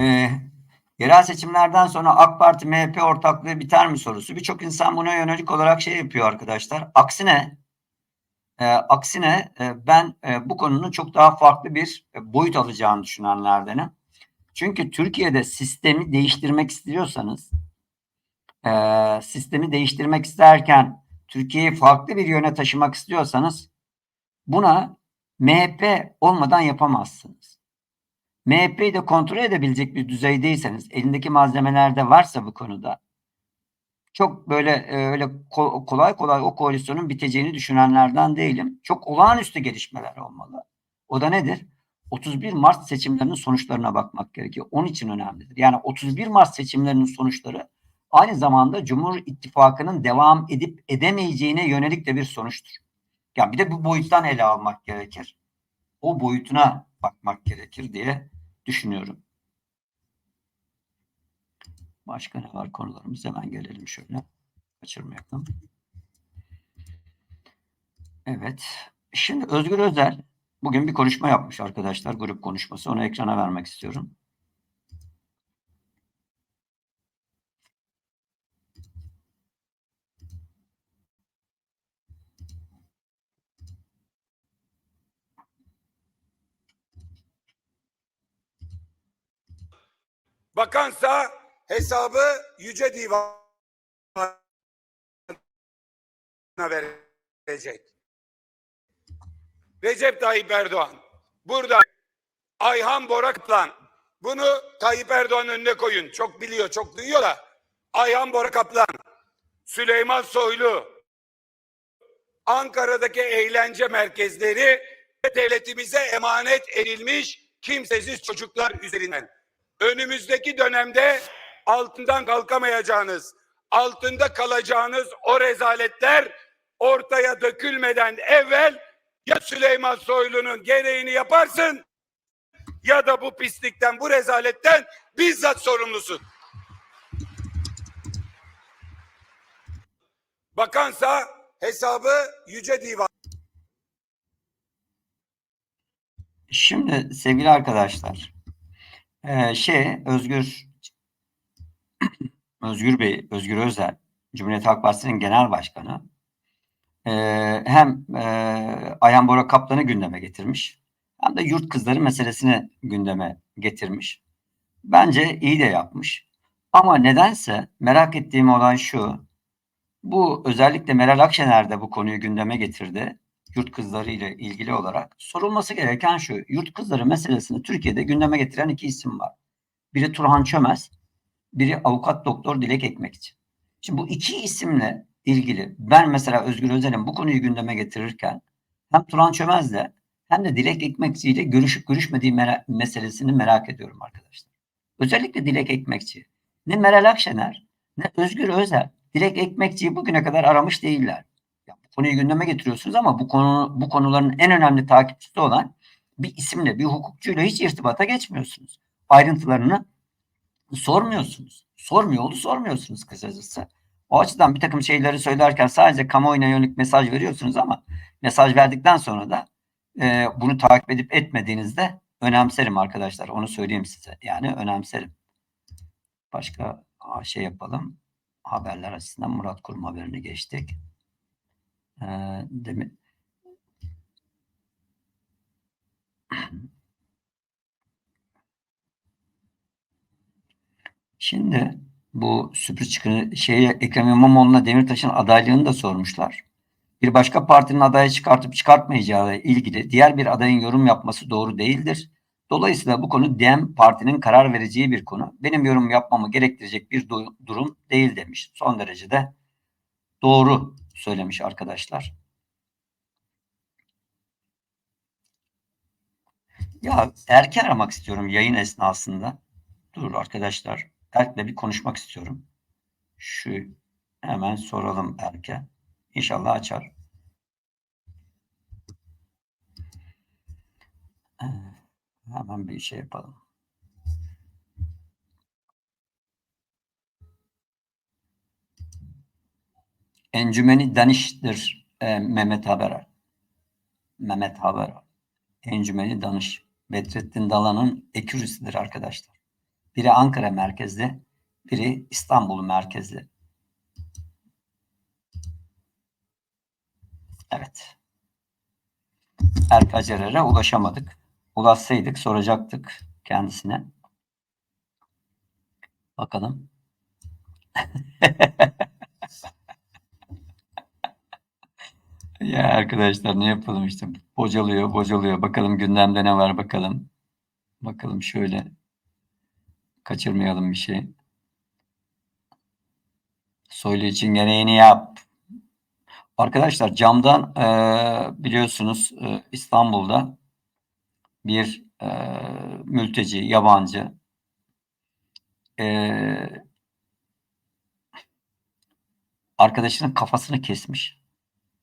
Ee, yerel seçimlerden sonra AK Parti MHP ortaklığı biter mi sorusu. Birçok insan buna yönelik olarak şey yapıyor arkadaşlar. Aksine e, aksine e, ben e, bu konunun çok daha farklı bir e, boyut alacağını düşünenlerdenim. Çünkü Türkiye'de sistemi değiştirmek istiyorsanız e, sistemi değiştirmek isterken Türkiye'yi farklı bir yöne taşımak istiyorsanız buna MHP olmadan yapamazsınız. MHP'yi de kontrol edebilecek bir düzeydeyseniz, elindeki malzemeler de varsa bu konuda çok böyle e, öyle ko- kolay kolay o koalisyonun biteceğini düşünenlerden değilim. Çok olağanüstü gelişmeler olmalı. O da nedir? 31 Mart seçimlerinin sonuçlarına bakmak gerekiyor. Onun için önemlidir. Yani 31 Mart seçimlerinin sonuçları aynı zamanda Cumhur İttifakı'nın devam edip edemeyeceğine yönelik de bir sonuçtur. Yani bir de bu boyuttan ele almak gerekir. O boyutuna bakmak gerekir diye düşünüyorum. Başka ne var konularımız? Hemen gelelim şöyle. Kaçırmayalım. Evet. Şimdi Özgür Özel bugün bir konuşma yapmış arkadaşlar. Grup konuşması. Onu ekrana vermek istiyorum. Bakansa hesabı Yüce Divan'a verecek. Recep Tayyip Erdoğan. Burada Ayhan Borakaplan. Bunu Tayyip Erdoğan önüne koyun. Çok biliyor, çok duyuyor da. Ayhan Borakaplan. Süleyman Soylu. Ankara'daki eğlence merkezleri devletimize emanet edilmiş kimsesiz çocuklar üzerinden önümüzdeki dönemde altından kalkamayacağınız, altında kalacağınız o rezaletler ortaya dökülmeden evvel ya Süleyman Soylu'nun gereğini yaparsın ya da bu pislikten, bu rezaletten bizzat sorumlusun. Bakansa hesabı Yüce Divan Şimdi sevgili arkadaşlar ee, şey Özgür Özgür Bey, Özgür Özel Cumhuriyet Halk Partisi'nin genel başkanı ee, hem e, Ayhan Bora Kaplan'ı gündeme getirmiş hem de yurt kızları meselesini gündeme getirmiş. Bence iyi de yapmış. Ama nedense merak ettiğim olay şu. Bu özellikle Meral Akşener de bu konuyu gündeme getirdi. Yurt kızları ile ilgili olarak sorulması gereken şu. Yurt kızları meselesini Türkiye'de gündeme getiren iki isim var. Biri Turhan Çömez, biri avukat doktor Dilek Ekmekçi. Şimdi bu iki isimle ilgili ben mesela Özgür Özel'in bu konuyu gündeme getirirken hem Turhan Çömez'le hem de Dilek Ekmekçi ile görüşüp görüşmediği mera- meselesini merak ediyorum arkadaşlar. Özellikle Dilek Ekmekçi. Ne Meral Akşener ne Özgür Özel Dilek Ekmekçi'yi bugüne kadar aramış değiller. Konuyu gündeme getiriyorsunuz ama bu konu bu konuların en önemli takipçisi olan bir isimle, bir hukukçuyla hiç irtibata geçmiyorsunuz. Ayrıntılarını sormuyorsunuz. Sormuyor oldu sormuyorsunuz kısacası. O açıdan bir takım şeyleri söylerken sadece kamuoyuna yönelik mesaj veriyorsunuz ama mesaj verdikten sonra da e, bunu takip edip etmediğinizde önemserim arkadaşlar. Onu söyleyeyim size. Yani önemserim. Başka şey yapalım. Haberler açısından Murat Kurum haberini geçtik. Demi- Şimdi bu sürpriz çıkını şeye Ekrem İmamoğlu'na Demirtaş'ın adaylığını da sormuşlar. Bir başka partinin adayı çıkartıp çıkartmayacağı ilgili diğer bir adayın yorum yapması doğru değildir. Dolayısıyla bu konu DEM partinin karar vereceği bir konu. Benim yorum yapmamı gerektirecek bir du- durum değil demiş. Son derece de doğru söylemiş arkadaşlar. Ya Erk'i aramak istiyorum yayın esnasında. Dur arkadaşlar. Erk'le bir konuşmak istiyorum. Şu hemen soralım Erk'e. İnşallah açar. Ee, Hemen bir şey yapalım. Encümeni Danış'tır e, Mehmet Haberer. Mehmet Haberer. Encümeni Danış. Bedrettin Dalan'ın ekürisidir arkadaşlar. Biri Ankara merkezli, biri İstanbul merkezli. Evet. Erk Acerer'e ulaşamadık. Ulaşsaydık soracaktık kendisine. Bakalım. Ya arkadaşlar ne yapalım işte bocalıyor bocalıyor. Bakalım gündemde ne var bakalım. Bakalım şöyle kaçırmayalım bir şey. Soylu için gereğini yap. Arkadaşlar camdan eee, biliyorsunuz eee, İstanbul'da bir eee, mülteci, yabancı eee, arkadaşının kafasını kesmiş.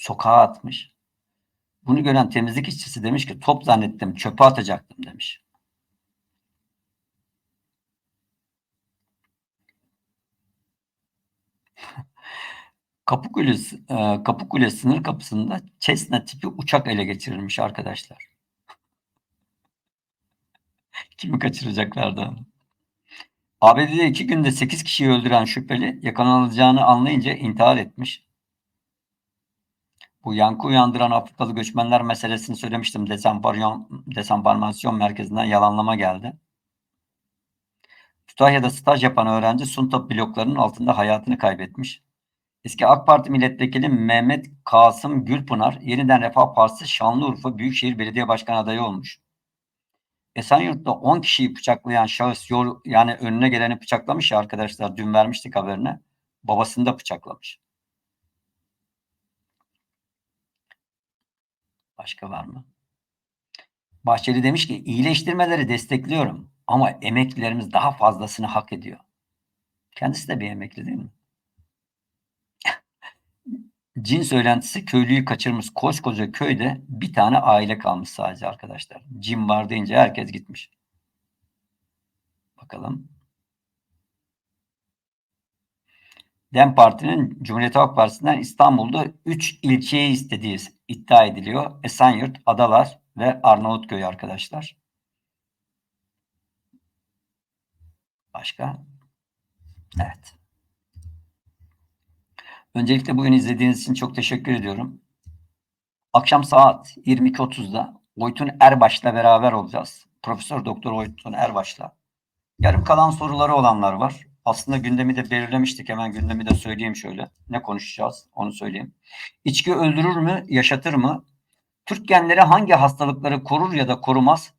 Sokağa atmış. Bunu gören temizlik işçisi demiş ki top zannettim çöpe atacaktım demiş. Kapıkule, Kapıkule sınır kapısında Cessna tipi uçak ele geçirilmiş arkadaşlar. Kimi kaçıracaklardı? ABD'de iki günde 8 kişiyi öldüren şüpheli yakalanacağını anlayınca intihar etmiş. Bu yankı uyandıran Afrikalı göçmenler meselesini söylemiştim. Desemparmasyon merkezinden yalanlama geldi. Kütahya'da staj yapan öğrenci Suntap bloklarının altında hayatını kaybetmiş. Eski AK Parti milletvekili Mehmet Kasım Gülpınar yeniden Refah Partisi Şanlıurfa Büyükşehir Belediye Başkanı adayı olmuş. Esenyurt'ta 10 kişiyi bıçaklayan şahıs yol, yani önüne geleni bıçaklamış ya arkadaşlar dün vermiştik haberine. Babasını da bıçaklamış. Başka var mı? Bahçeli demiş ki iyileştirmeleri destekliyorum ama emeklilerimiz daha fazlasını hak ediyor. Kendisi de bir emekli değil mi? Cin söylentisi köylüyü kaçırmış. Koskoca köyde bir tane aile kalmış sadece arkadaşlar. Cin var deyince herkes gitmiş. Bakalım. DEM Parti'nin Cumhuriyet Halk Partisi'nden İstanbul'da 3 ilçeyi istediği iddia ediliyor. Esenyurt, Adalar ve Arnavutköy arkadaşlar. Başka? Evet. Öncelikle bugün izlediğiniz için çok teşekkür ediyorum. Akşam saat 22.30'da Oytun Erbaş'la beraber olacağız. Profesör Doktor Oytun Erbaş'la. Yarım kalan soruları olanlar var. Aslında gündemi de belirlemiştik. Hemen gündemi de söyleyeyim şöyle. Ne konuşacağız onu söyleyeyim. İçki öldürür mü, yaşatır mı? Türk genleri hangi hastalıkları korur ya da korumaz?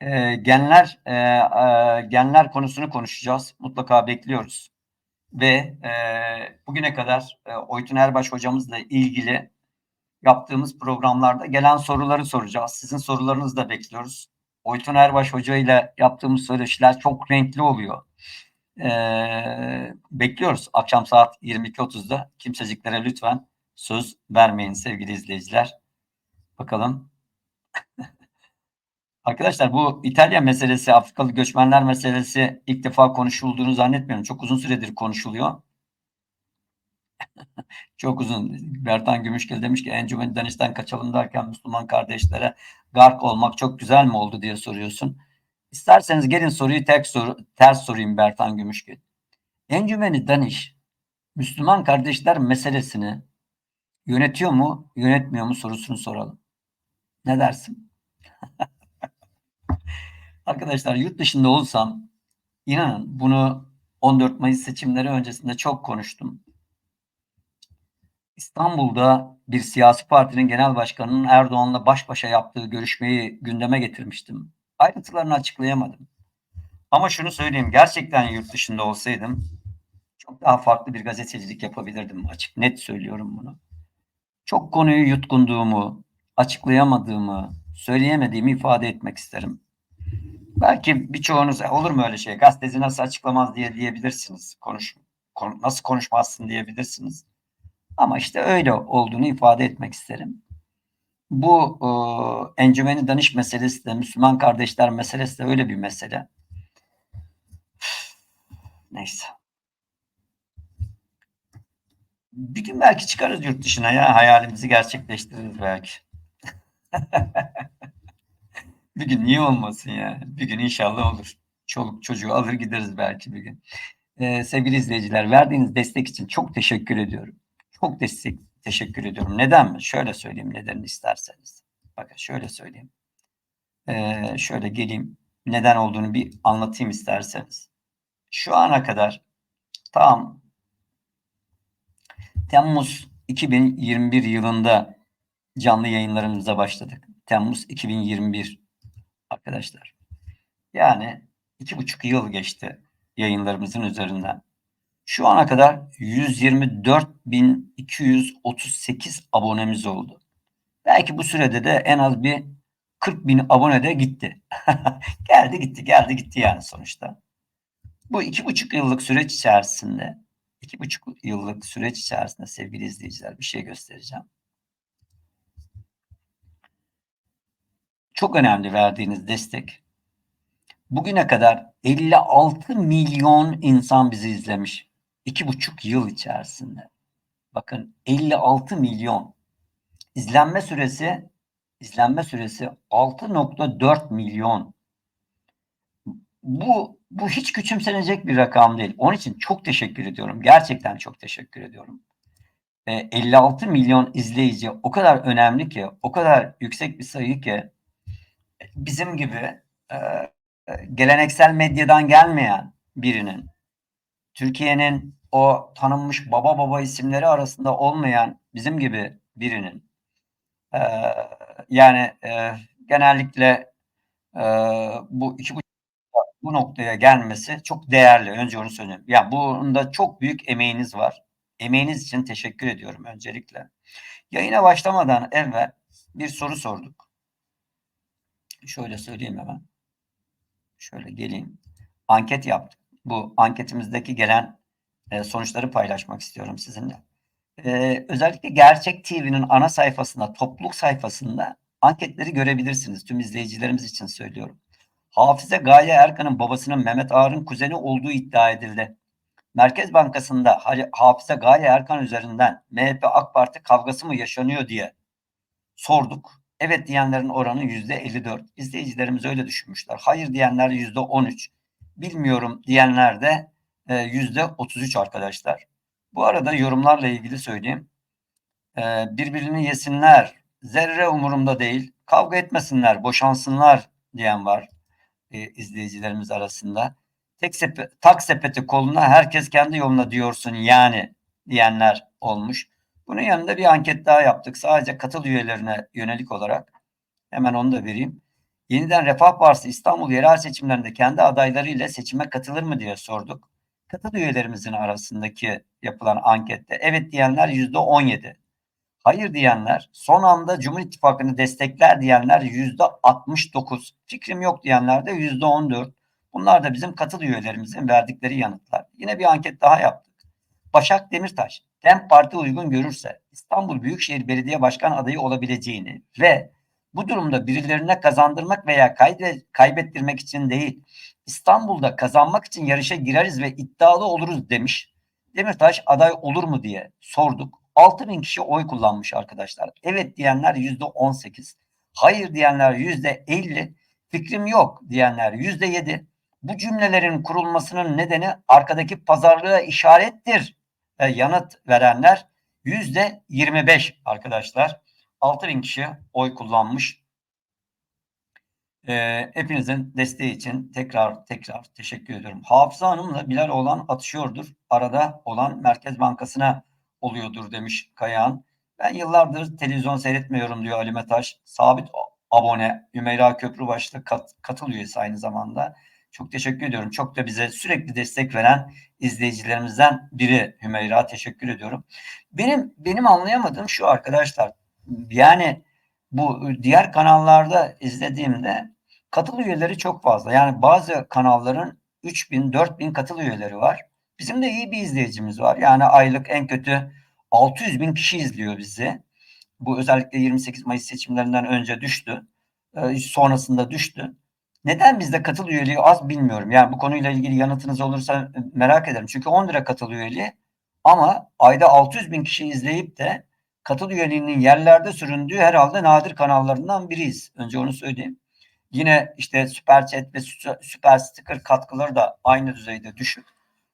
Ee, genler e, e, genler konusunu konuşacağız. Mutlaka bekliyoruz ve e, bugüne kadar e, Oytun Erbaş hocamızla ilgili yaptığımız programlarda gelen soruları soracağız. Sizin sorularınızı da bekliyoruz. Oytun Erbaş Hoca ile yaptığımız söyleşiler çok renkli oluyor. E, bekliyoruz akşam saat 22.30'da. Kimseciklere lütfen söz vermeyin sevgili izleyiciler. Bakalım. Arkadaşlar bu İtalya meselesi, Afrikalı göçmenler meselesi ilk defa konuşulduğunu zannetmiyorum. Çok uzun süredir konuşuluyor. Çok uzun. Bertan Gümüşgil demiş ki Encümeni Danış'tan kaçalım derken Müslüman kardeşlere gark olmak çok güzel mi oldu diye soruyorsun. İsterseniz gelin soruyu tek soru, ters sorayım Bertan Gümüşgil. Encümeni Danış Müslüman kardeşler meselesini yönetiyor mu, yönetmiyor mu sorusunu soralım. Ne dersin? Arkadaşlar yurt dışında olsam inanın bunu 14 Mayıs seçimleri öncesinde çok konuştum. İstanbul'da bir siyasi partinin genel başkanının Erdoğan'la baş başa yaptığı görüşmeyi gündeme getirmiştim. Ayrıntılarını açıklayamadım. Ama şunu söyleyeyim gerçekten yurt dışında olsaydım çok daha farklı bir gazetecilik yapabilirdim açık net söylüyorum bunu. Çok konuyu yutkunduğumu, açıklayamadığımı, söyleyemediğimi ifade etmek isterim. Belki birçoğunuz "E, olur mu öyle şey? Gazeteci nasıl açıklamaz diye diyebilirsiniz. Konuş, kon- nasıl konuşmazsın diyebilirsiniz. Ama işte öyle olduğunu ifade etmek isterim. Bu e, encümeni danış meselesi de Müslüman kardeşler meselesi de öyle bir mesele. Neyse. Bir gün belki çıkarız yurt dışına ya hayalimizi gerçekleştiririz belki. bir gün niye olmasın ya? Bir gün inşallah olur. Çoluk çocuğu alır gideriz belki bir gün. Ee, sevgili izleyiciler verdiğiniz destek için çok teşekkür ediyorum. Çok destek teşekkür ediyorum. Neden mi? Şöyle söyleyeyim nedenini isterseniz. Bakın şöyle söyleyeyim. Ee, şöyle geleyim. Neden olduğunu bir anlatayım isterseniz. Şu ana kadar tam Temmuz 2021 yılında canlı yayınlarımıza başladık. Temmuz 2021 arkadaşlar. Yani iki buçuk yıl geçti yayınlarımızın üzerinden. Şu ana kadar 124.238 abonemiz oldu. Belki bu sürede de en az bir 40 bin abone de gitti. geldi gitti geldi gitti yani sonuçta. Bu iki buçuk yıllık süreç içerisinde iki buçuk yıllık süreç içerisinde sevgili izleyiciler bir şey göstereceğim. Çok önemli verdiğiniz destek. Bugüne kadar 56 milyon insan bizi izlemiş. İki buçuk yıl içerisinde. Bakın 56 milyon. İzlenme süresi izlenme süresi 6.4 milyon. Bu bu hiç küçümsenecek bir rakam değil. Onun için çok teşekkür ediyorum. Gerçekten çok teşekkür ediyorum. E, 56 milyon izleyici o kadar önemli ki, o kadar yüksek bir sayı ki bizim gibi e, geleneksel medyadan gelmeyen birinin Türkiye'nin o tanınmış baba baba isimleri arasında olmayan bizim gibi birinin e, yani e, genellikle e, bu iki bu noktaya gelmesi çok değerli. Önce onu söyleyeyim. Yani bunda çok büyük emeğiniz var. Emeğiniz için teşekkür ediyorum öncelikle. Yayına başlamadan evvel bir soru sorduk. Şöyle söyleyeyim hemen. Şöyle geleyim. Anket yaptık. Bu anketimizdeki gelen e, sonuçları paylaşmak istiyorum sizinle. E, özellikle Gerçek TV'nin ana sayfasında, topluluk sayfasında anketleri görebilirsiniz. Tüm izleyicilerimiz için söylüyorum. Hafize Gaye Erkan'ın babasının Mehmet Ağar'ın kuzeni olduğu iddia edildi. Merkez Bankası'nda Hafize Gaye Erkan üzerinden MHP AK Parti kavgası mı yaşanıyor diye sorduk. Evet diyenlerin oranı yüzde 54. İzleyicilerimiz öyle düşünmüşler. Hayır diyenler yüzde 13. Bilmiyorum diyenler de yüzde 33 arkadaşlar. Bu arada yorumlarla ilgili söyleyeyim. E, birbirini yesinler. Zerre umurumda değil. Kavga etmesinler, boşansınlar diyen var e, izleyicilerimiz arasında. Tek sepet, tak sepeti koluna herkes kendi yoluna diyorsun yani diyenler olmuş. Bunun yanında bir anket daha yaptık. Sadece katıl üyelerine yönelik olarak. Hemen onu da vereyim. Yeniden Refah Partisi İstanbul yerel seçimlerinde kendi adaylarıyla seçime katılır mı diye sorduk. Katıl üyelerimizin arasındaki yapılan ankette evet diyenler yüzde 17. Hayır diyenler, son anda Cumhur İttifakı'nı destekler diyenler yüzde 69. Fikrim yok diyenler de yüzde 14. Bunlar da bizim katıl üyelerimizin verdikleri yanıtlar. Yine bir anket daha yaptık. Başak Demirtaş, DEM Parti uygun görürse İstanbul Büyükşehir Belediye Başkan adayı olabileceğini ve bu durumda birilerine kazandırmak veya kaybettirmek için değil, İstanbul'da kazanmak için yarışa gireriz ve iddialı oluruz demiş. Demirtaş aday olur mu diye sorduk. 6 bin kişi oy kullanmış arkadaşlar. Evet diyenler yüzde 18. Hayır diyenler yüzde 50. Fikrim yok diyenler yüzde 7. Bu cümlelerin kurulmasının nedeni arkadaki pazarlığa işarettir. E, yanıt verenler yüzde 25 arkadaşlar. 6 bin kişi oy kullanmış. E, hepinizin desteği için tekrar tekrar teşekkür ediyorum. Hafıza Hanım'la Bilal olan atışıyordur. Arada olan Merkez Bankası'na oluyordur demiş Kayahan. Ben yıllardır televizyon seyretmiyorum diyor Ali Metaş. Sabit abone Ümeyra Köprübaşlı kat, katıl üyesi aynı zamanda. Çok teşekkür ediyorum. Çok da bize sürekli destek veren izleyicilerimizden biri Hümeyra. Teşekkür ediyorum. Benim benim anlayamadığım şu arkadaşlar. Yani bu diğer kanallarda izlediğimde katıl üyeleri çok fazla. Yani bazı kanalların 3000 4000 katıl üyeleri var. Bizim de iyi bir izleyicimiz var. Yani aylık en kötü 600 bin kişi izliyor bizi. Bu özellikle 28 Mayıs seçimlerinden önce düştü. Ee, sonrasında düştü. Neden bizde katıl üyeliği az bilmiyorum. Yani bu konuyla ilgili yanıtınız olursa merak ederim. Çünkü 10 lira katıl üyeliği ama ayda 600 bin kişi izleyip de katıl üyeliğinin yerlerde süründüğü herhalde nadir kanallarından biriyiz. Önce onu söyleyeyim. Yine işte süper chat ve sü- süper sticker katkıları da aynı düzeyde düşük.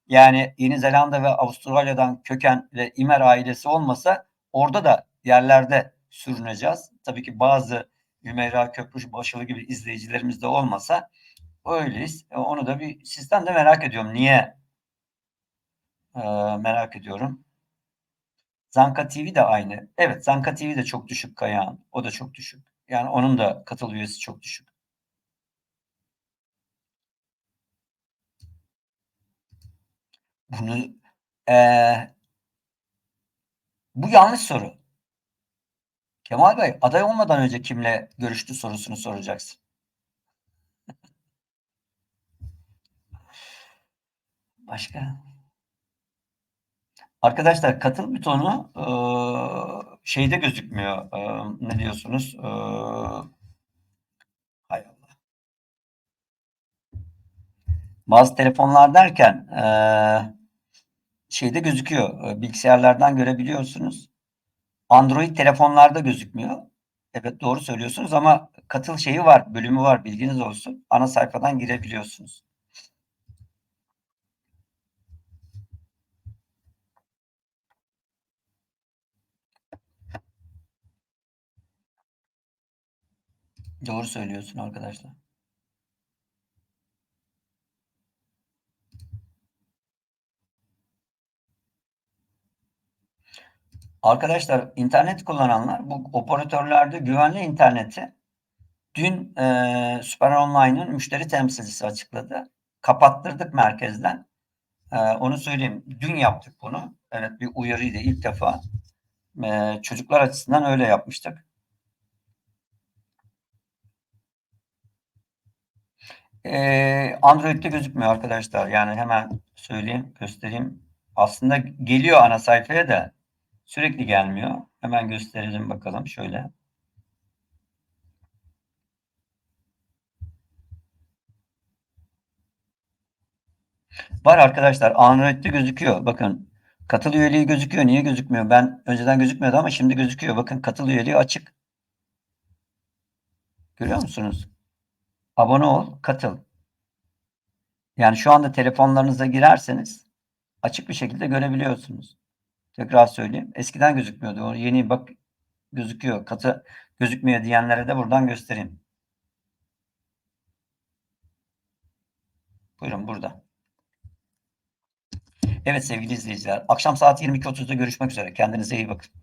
Yani Yeni Zelanda ve Avustralya'dan köken ve İmer ailesi olmasa orada da yerlerde sürüneceğiz. Tabii ki bazı Hümeyra Köprü başılı gibi izleyicilerimiz de olmasa öyleyiz. E, Onu da bir sizden de merak ediyorum. Niye? Ee, merak ediyorum. Zanka TV de aynı. Evet Zanka TV de çok düşük Kayağan. O da çok düşük. Yani onun da katıl üyesi çok düşük. Bunu eee, bu yanlış soru. Kemal Bey aday olmadan önce kimle görüştü sorusunu soracaksın. Başka? Arkadaşlar katıl butonu eee, şeyde gözükmüyor. Eee, ne diyorsunuz? Eee, hay Allah. Bazı telefonlar derken eee, şeyde gözüküyor. eee, Bilgisayarlardan görebiliyorsunuz. Android telefonlarda gözükmüyor. Evet doğru söylüyorsunuz ama katıl şeyi var, bölümü var bilginiz olsun. Ana sayfadan girebiliyorsunuz. Doğru söylüyorsun arkadaşlar. Arkadaşlar internet kullananlar bu operatörlerde güvenli interneti dün e, Süper Online'ın müşteri temsilcisi açıkladı. Kapattırdık merkezden. E, onu söyleyeyim. Dün yaptık bunu. Evet bir uyarıydı ilk defa. E, çocuklar açısından öyle yapmıştık. E, Android'de gözükmüyor arkadaşlar. Yani hemen söyleyeyim, göstereyim. Aslında geliyor ana sayfaya da sürekli gelmiyor. Hemen gösterelim bakalım şöyle. Var arkadaşlar. Android'de gözüküyor. Bakın katıl üyeliği gözüküyor. Niye gözükmüyor? Ben önceden gözükmüyordu ama şimdi gözüküyor. Bakın katıl üyeliği açık. Görüyor musunuz? Abone ol, katıl. Yani şu anda telefonlarınıza girerseniz açık bir şekilde görebiliyorsunuz. Tekrar söyleyeyim. Eskiden gözükmüyordu. O yeni bak gözüküyor. Katı gözükmüyor diyenlere de buradan göstereyim. Buyurun burada. Evet sevgili izleyiciler. Akşam saat 22.30'da görüşmek üzere. Kendinize iyi bakın.